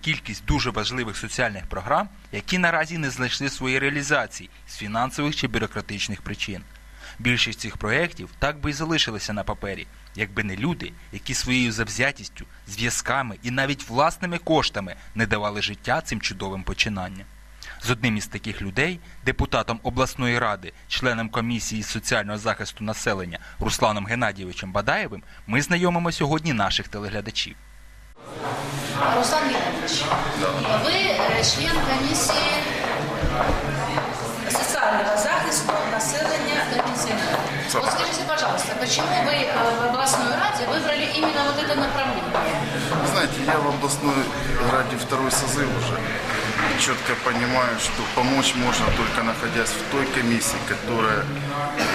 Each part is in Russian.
Кількість дуже важливих соціальних програм, які наразі не знайшли своєї реалізації з фінансових чи бюрократичних причин. Більшість цих проєктів так би і залишилися на папері, якби не люди, які своєю завзятістю, зв'язками і навіть власними коштами не давали життя цим чудовим починанням. З одним із таких людей, депутатом обласної ради, членом комісії з соціального захисту населення Русланом Геннадійовичем Бадаєвим, ми знайомимо сьогодні наших телеглядачів. Руслан Леонидович, вы э, член комиссии социального захисту населения до пенсионеров. Вот скажите, пожалуйста, почему вы э, в областной раде выбрали именно вот это направление? Знаете, я в областной ради второй созыв уже. Четко понимаю, что помочь можно только находясь в той комиссии, которая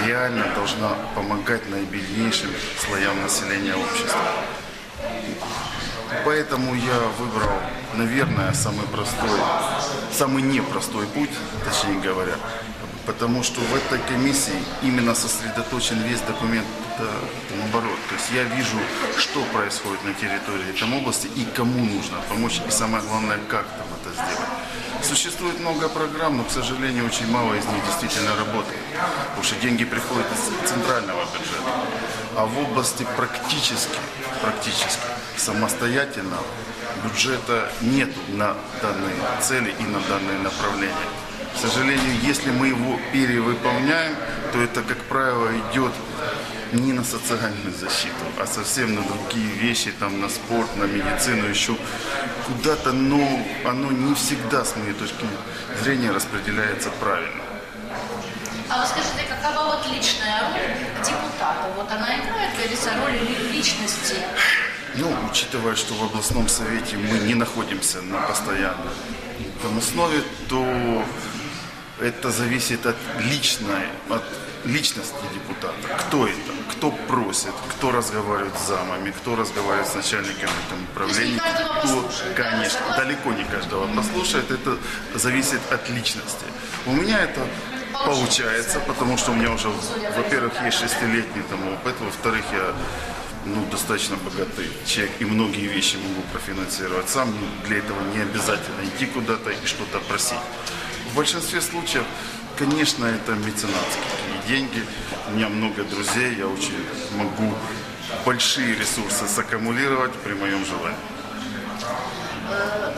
реально должна помогать наибеднейшим слоям населения общества. Поэтому я выбрал, наверное, самый простой, самый непростой путь, точнее говоря, потому что в этой комиссии именно сосредоточен весь документ наоборот. То есть я вижу, что происходит на территории этой области и кому нужно помочь, и самое главное, как там это сделать. Существует много программ, но, к сожалению, очень мало из них действительно работает, потому что деньги приходят из центрального бюджета. А в области практически, практически самостоятельно бюджета нет на данные цели и на данные направления. К сожалению, если мы его перевыполняем, то это, как правило, идет не на социальную защиту, а совсем на другие вещи, там, на спорт, на медицину, еще куда-то, но оно не всегда, с моей точки зрения, распределяется правильно. А вы скажите, какова вот личная роль депутата? Вот она играет, говорится, роль ли- личности? Ну, учитывая, что в областном совете мы не находимся на постоянной там основе, то это зависит от личной, от личности депутата. Кто это? Кто просит? Кто разговаривает с замами? Кто разговаривает с начальниками там, управления? Кто, конечно, далеко не каждого послушает. Это зависит от личности. У меня это получается, потому что у меня уже, во-первых, есть шестилетний там опыт, во-вторых, я ну, достаточно богатый человек и многие вещи могу профинансировать сам. Ну, для этого не обязательно идти куда-то и что-то просить. В большинстве случаев, конечно, это меценатские деньги. У меня много друзей, я очень могу большие ресурсы саккумулировать при моем желании.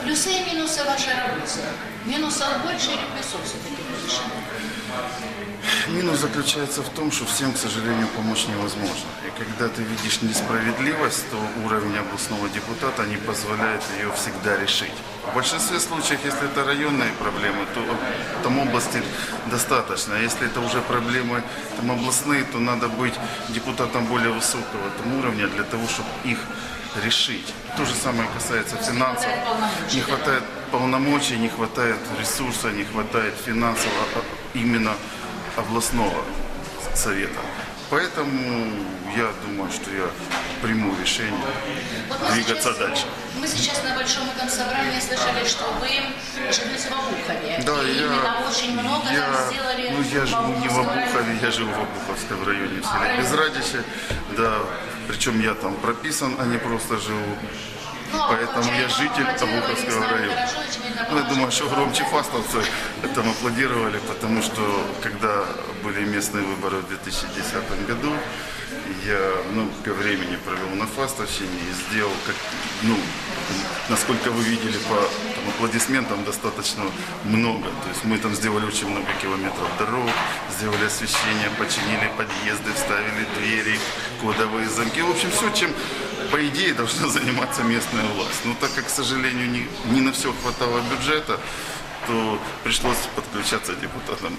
Плюсы и минусы вашей работы. Минусов больше или плюсов все-таки больше? Минус заключается в том, что всем, к сожалению, помочь невозможно. И когда ты видишь несправедливость, то уровень областного депутата не позволяет ее всегда решить. В большинстве случаев, если это районные проблемы, то там области достаточно. Если это уже проблемы там, областные, то надо быть депутатом более высокого там, уровня для того, чтобы их решить. То же самое касается финансов. Не хватает полномочий, не хватает ресурса, не хватает финансов а именно областного совета. Поэтому я думаю, что я приму решение Вот двигаться сейчас- дальше. Мы сейчас на Большом этом собрании слышали, что вы живете в Обухове. Да, и я, очень много я, там сделали ну, я живу не в. Обухове, я живу в Обуховском районе, в селе правильно. Безрадище. Да, причем я там прописан, а не просто живу. Ну, Поэтому я житель Снаряд района. Ну, я думаю, что громче фастовцы этому аплодировали, потому что когда были местные выборы в 2010 году, я много времени провел на фастовщине и сделал, как, ну, насколько вы видели по там, аплодисментам, достаточно много. То есть мы там сделали очень много километров дорог, сделали освещение, починили подъезды, вставили двери, кодовые замки. В общем, все, чем по идее должна заниматься местная власть. Но так как, к сожалению, не, не на все хватало бюджета, то пришлось подключаться депутатам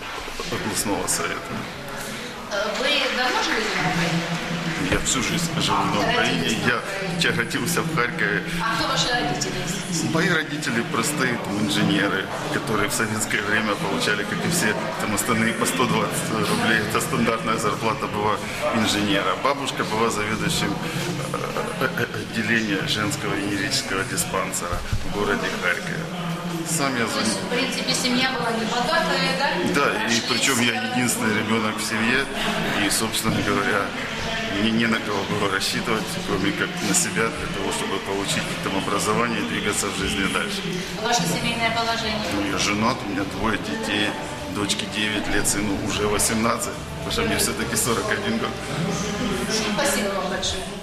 областного совета. Вы давно живете на Украине? Я всю жизнь живу на Украине. Я, я родился в Харькове. А кто ваши родители? Мои родители простые там, инженеры, которые в советское время получали, как и все там остальные, по 120 рублей. Это стандартная зарплата была инженера. Бабушка была заведующим э, э, отделения женского венерического диспансера в городе Харькове. Сам я То за... есть, в принципе, семья была не богатая, да? Да, и причем я единственный ребенок в семье. И, собственно говоря, мне не на кого было рассчитывать, кроме как на себя, для того, чтобы получить там образование и двигаться в жизни дальше. Ваше семейное положение? Ну, я женат, у меня двое детей, дочке 9 лет, сыну уже 18, потому что мне все-таки 41 год. Спасибо вам большое.